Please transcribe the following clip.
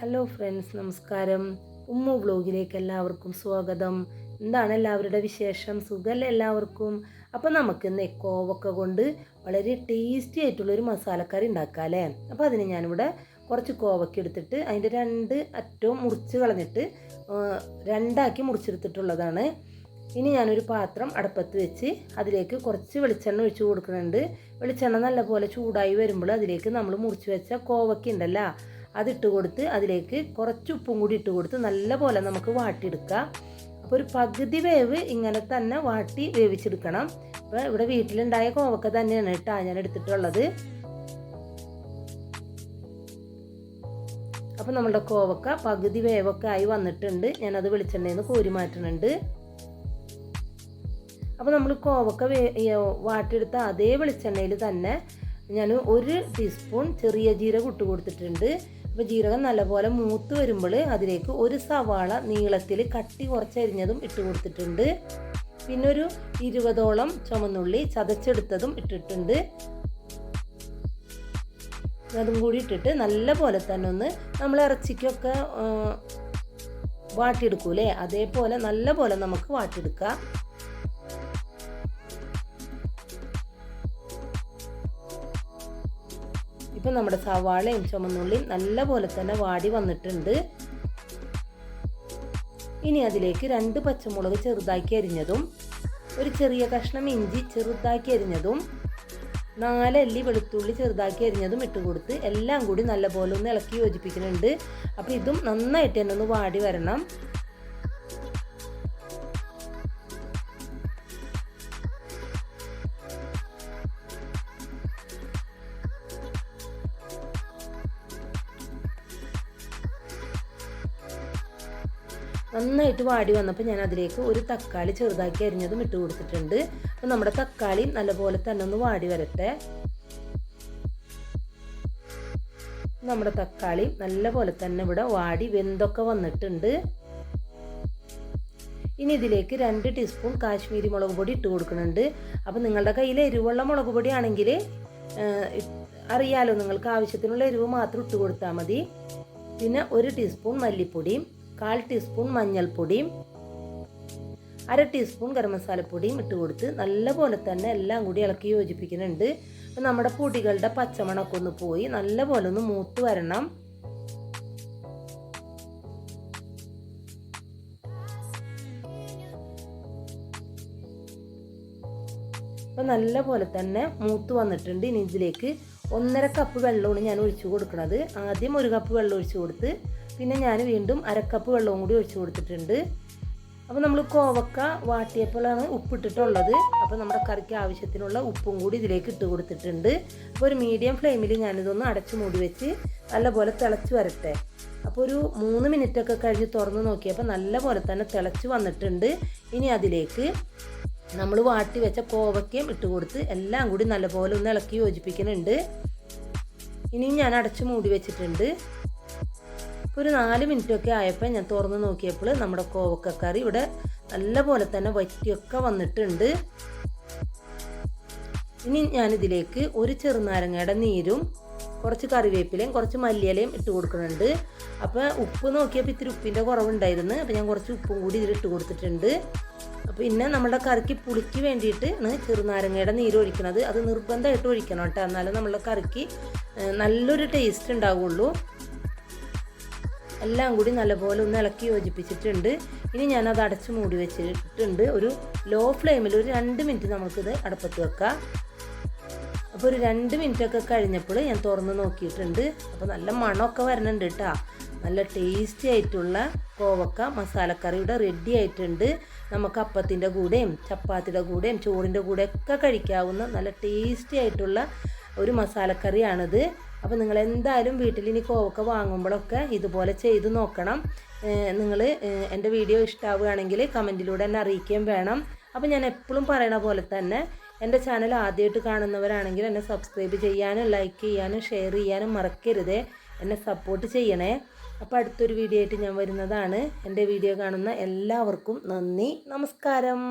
Hello friends നമസ്കാരം. ഉമ്മു വ്ലോഗിലേക്ക് എല്ലാവർക്കും സ്വാഗതം. എന്താണ് എല്ലാവരുടെ വിശേഷം? സുഖമല്ലേ എല്ലാവർക്കും? അപ്പോൾ നമുക്ക് ഇന്ന് കോവക്ക കൊണ്ട് വളരെ ടേസ്റ്റി ആയിട്ടുള്ളൊരു മസാലക്കറി ഉണ്ടാക്കാം അല്ലേ? അപ്പോൾ അതിന് ഞാനിവിടെ കുറച്ച് കോവക്ക എടുത്തിട്ട് അതിന്റെ രണ്ട് അറ്റവും മുറിച്ച് കളഞ്ഞിട്ട് രണ്ടാക്കി മുറിച്ചെടുത്തിട്ടുള്ളതാണ്. ഇനി ഞാനൊരു പാത്രം അടുപ്പത്ത് വെച്ച് അതിലേക്ക് കുറച്ച് വെളിച്ചെണ്ണ ഒഴിച്ച് കൊടുക്കുന്നുണ്ട്. വെളിച്ചെണ്ണ നല്ലപോലെ ചൂടായി വരുമ്പോൾ അതിലേക്ക് നമ്മൾ മുറിച്ച് വെച്ച കോവക്ക ഉണ്ടല്ലോ അതിട്ട് കൊടുത്ത് അതിലേക്ക് കുറച്ച് ഉപ്പും കൂടി ഇട്ട് കൊടുത്ത് നല്ലപോലെ നമുക്ക് വാട്ടിയെടുക്കാം. അപ്പോൾ ഒരു പകുതി വേവ് ഇങ്ങനെ തന്നെ വാട്ടി വേവിച്ചെടുക്കണം. അപ്പോൾ ഇവിടെ വീട്ടിലുണ്ടായ കോവക്ക തന്നെയാണ് കേട്ടോ ഞാൻ എടുത്തിട്ടുള്ളത്. അപ്പോൾ നമ്മളുടെ കോവക്ക പകുതി വേവൊക്കെ ആയി വന്നിട്ടുണ്ട്. ഞാനത് വെളിച്ചെണ്ണയിൽ നിന്ന് കോരി മാറ്റുന്നുണ്ട്. അപ്പോൾ നമ്മൾ കോവക്ക വേ വാട്ടിയെടുത്ത അതേ വെളിച്ചെണ്ണയിൽ തന്നെ ഞാൻ ഒരു ടീസ്പൂൺ ചെറിയ ജീരകം ഇട്ട് കൊടുത്തിട്ടുണ്ട്. അപ്പോൾ ജീരകം നല്ലപോലെ മൂത്ത് വരുമ്പോൾ അതിലേക്ക് ഒരു സവാള നീളത്തിൽ കട്ടി കുറച്ചരിഞ്ഞതും ഇട്ട് കൊടുത്തിട്ടുണ്ട്. പിന്നെ ഒരു ഇരുപതോളം ചുമന്നുള്ളി ചതച്ചെടുത്തതും ഇട്ടിട്ടുണ്ട്. അതും കൂടി ഇട്ടിട്ട് നല്ല പോലെ തന്നെ ഒന്ന് നമ്മൾ ഇറച്ചിക്കൊക്കെ വാട്ടിയെടുക്കൂലേ? അതേപോലെ നല്ല പോലെ നമുക്ക് വാട്ടിയെടുക്കാം. ഇപ്പം നമ്മുടെ സവാളയും ചുമന്നുള്ളിയും നല്ലപോലെ തന്നെ വാടി വന്നിട്ടുണ്ട്. ഇനി അതിലേക്ക് രണ്ട് പച്ചമുളക് ചെറുതാക്കി അരിഞ്ഞതും ഒരു ചെറിയ കഷ്ണം ഇഞ്ചി ചെറുതാക്കി അരിഞ്ഞതും നാലല്ലി വെളുത്തുള്ളി ചെറുതാക്കി അരിഞ്ഞതും ഇട്ട് കൊടുത്ത് എല്ലാം കൂടി നല്ലപോലെ ഒന്ന് ഇളക്കി യോജിപ്പിക്കുന്നുണ്ട്. അപ്പോൾ ഇതും നന്നായിട്ട് തന്നെ ഒന്ന് വാടി വരണം. നന്നായിട്ട് വാടി വന്നപ്പോൾ ഞാൻ അതിലേക്ക് ഒരു തക്കാളി ചെറുതാക്കി അരിഞ്ഞതും ഇട്ട് കൊടുത്തിട്ടുണ്ട്. അപ്പോൾ നമ്മുടെ തക്കാളി നല്ലപോലെ തന്നെ ഒന്ന് വാടി വരട്ടെ. നമ്മുടെ തക്കാളി നല്ലപോലെ തന്നെ ഇവിടെ വാടി വെന്തൊക്കെ വന്നിട്ടുണ്ട്. ഇനി ഇതിലേക്ക് രണ്ട് ടീസ്പൂൺ കാശ്മീരി മുളക് പൊടി ഇട്ട് കൊടുക്കുന്നുണ്ട്. അപ്പോൾ നിങ്ങളുടെ കയ്യിൽ എരിവുള്ള മുളക് പൊടി ആണെങ്കിൽ അറിയാലോ നിങ്ങൾക്ക് ആവശ്യത്തിനുള്ള എരിവ് മാത്രം ഇട്ട് കൊടുത്താൽ മതി. പിന്നെ ഒരു ടീസ്പൂൺ മല്ലിപ്പൊടിയും കാൽ ടീസ്പൂൺ മഞ്ഞൾപ്പൊടിയും അര ടീസ്പൂൺ ഗരം മസാലപ്പൊടിയും ഇട്ട് കൊടുത്ത് നല്ലപോലെ തന്നെ എല്ലാം കൂടി ഇളക്കി യോജിപ്പിക്കുന്നുണ്ട്. അപ്പം നമ്മുടെ പൊടികളുടെ പച്ചമണമൊക്കെ ഒന്ന് പോയി നല്ലപോലെ ഒന്ന് മൂത്ത് വരണം. അപ്പം നല്ലപോലെ തന്നെ മൂത്ത് വന്നിട്ടുണ്ട്. ഇനി ഇതിലേക്ക് ഒന്നര കപ്പ് വെള്ളമാണ് ഞാൻ ഒഴിച്ചു കൊടുക്കുന്നത് ആദ്യം ഒരു കപ്പ് വെള്ളം ഒഴിച്ചു കൊടുത്ത് പിന്നെ ഞാൻ വീണ്ടും അരക്കപ്പ് വെള്ളവും കൂടി ഒഴിച്ചു കൊടുത്തിട്ടുണ്ട്. അപ്പോൾ നമ്മൾ കോവക്ക വാട്ടിയപ്പോഴാണ് ഉപ്പിട്ടിട്ടുള്ളത്. അപ്പോൾ നമ്മുടെ കറിക്ക് ആവശ്യത്തിനുള്ള ഉപ്പും കൂടി ഇതിലേക്ക് ഇട്ട് കൊടുത്തിട്ടുണ്ട്. അപ്പോൾ ഒരു മീഡിയം ഫ്ലെയിമിൽ ഞാനിതൊന്ന് അടച്ചു മൂടി വെച്ച് നല്ലപോലെ തിളച്ച് വരട്ടെ. അപ്പോൾ ഒരു മൂന്ന് മിനിറ്റൊക്കെ കഴിഞ്ഞ് തുറന്ന് നോക്കിയപ്പോൾ നല്ലപോലെ തന്നെ തിളച്ച് വന്നിട്ടുണ്ട്. ഇനി അതിലേക്ക് നമ്മൾ വാട്ടി വെച്ച കോവക്കയും ഇട്ട് കൊടുത്ത് എല്ലാം കൂടി നല്ലപോലെ ഒന്ന് ഇളക്കി യോജിപ്പിക്കുന്നുണ്ട്. ഇനിയും ഞാൻ അടച്ചു മൂടി വെച്ചിട്ടുണ്ട്. ഇപ്പോൾ ഒരു നാല് മിനിറ്റൊക്കെ ആയപ്പോൾ ഞാൻ തുറന്ന് നോക്കിയപ്പോൾ നമ്മുടെ കോവക്കക്കറി ഇവിടെ നല്ലപോലെ തന്നെ വറ്റിയൊക്കെ വന്നിട്ടുണ്ട്. ഇനി ഞാനിതിലേക്ക് ഒരു ചെറുനാരങ്ങയുടെ നീരും കുറച്ച് കറിവേപ്പിലയും കുറച്ച് മല്ലിയിലയും ഇട്ട് കൊടുക്കുന്നുണ്ട്. അപ്പോൾ ഉപ്പ് നോക്കിയപ്പോൾ ഇത്തിരി ഉപ്പിന്റെ കുറവുണ്ടായിരുന്നു. അപ്പോൾ ഞാൻ കുറച്ച് ഉപ്പും കൂടി ഇതിൽ ഇട്ട് കൊടുത്തിട്ടുണ്ട്. പിന്നെ നമ്മുടെ കറിക്ക് പുളിക്ക് വേണ്ടിയിട്ട് ചെറുനാരങ്ങയുടെ നീര് ഒഴിക്കണത്. അത് നിർബന്ധമായിട്ട് ഒഴിക്കണം കേട്ടോ. എന്നാലും നമ്മുടെ കറിക്ക് നല്ലൊരു ടേസ്റ്റ് ഉണ്ടാവുള്ളൂ. എല്ലാം കൂടി നല്ലപോലെ ഒന്ന് ഇളക്കി യോജിപ്പിച്ചിട്ടുണ്ട്. ഇനി ഞാനത് അടച്ച് മൂടി വെച്ചിട്ടുണ്ട്. ഒരു ലോ ഫ്ലെയിമിൽ ഒരു രണ്ട് മിനിറ്റ് നമുക്കിത് അടുപ്പത്ത് വെക്കാം. അപ്പോൾ ഒരു രണ്ട് മിനിറ്റ് ഒക്കെ കഴിഞ്ഞപ്പോൾ ഞാൻ തുറന്ന് നോക്കിയിട്ടുണ്ട്. അപ്പോൾ നല്ല മണമൊക്കെ വരുന്നുണ്ട് കേട്ടോ. നല്ല ടേസ്റ്റി ആയിട്ടുള്ള കോവക്ക മസാലക്കറിയുടെ റെഡി ആയിട്ടുണ്ട്. നമുക്ക് അപ്പത്തിന്റെ കൂടെയും ചപ്പാത്തിയുടെ കൂടെയും ചോറിന്റെ കൂടെ ഒക്കെ കഴിക്കാവുന്ന നല്ല ടേസ്റ്റി ആയിട്ടുള്ള ഒരു മസാലക്കറിയാണിത്. അപ്പോൾ നിങ്ങൾ എന്തായാലും വീട്ടിൽ ഇനി കോവക്ക വാങ്ങുമ്പോഴൊക്കെ ഇതുപോലെ ചെയ്ത് നോക്കണം. നിങ്ങൾ എന്റെ വീഡിയോ ഇഷ്ടമാവുകയാണെങ്കിൽ കമന്റിലൂടെ എന്നെ അറിയിക്കുകയും വേണം. അപ്പോൾ ഞാൻ എപ്പോഴും പറയണ പോലെ തന്നെ എന്റെ ചാനൽ ആദ്യമായിട്ട് കാണുന്നവരാണെങ്കിൽ എന്നെ സബ്സ്ക്രൈബ് ചെയ്യാനും ലൈക്ക് ചെയ്യാനും ഷെയർ ചെയ്യാനും മറക്കരുതേ. എന്നെ സപ്പോർട്ട് ചെയ്യണേ. അപ്പോൾ അടുത്തൊരു വീഡിയോ ആയിട്ട് ഞാൻ വരുന്നതാണ്. എന്റെ വീഡിയോ കാണുന്ന എല്ലാവർക്കും നന്ദി. നമസ്കാരം.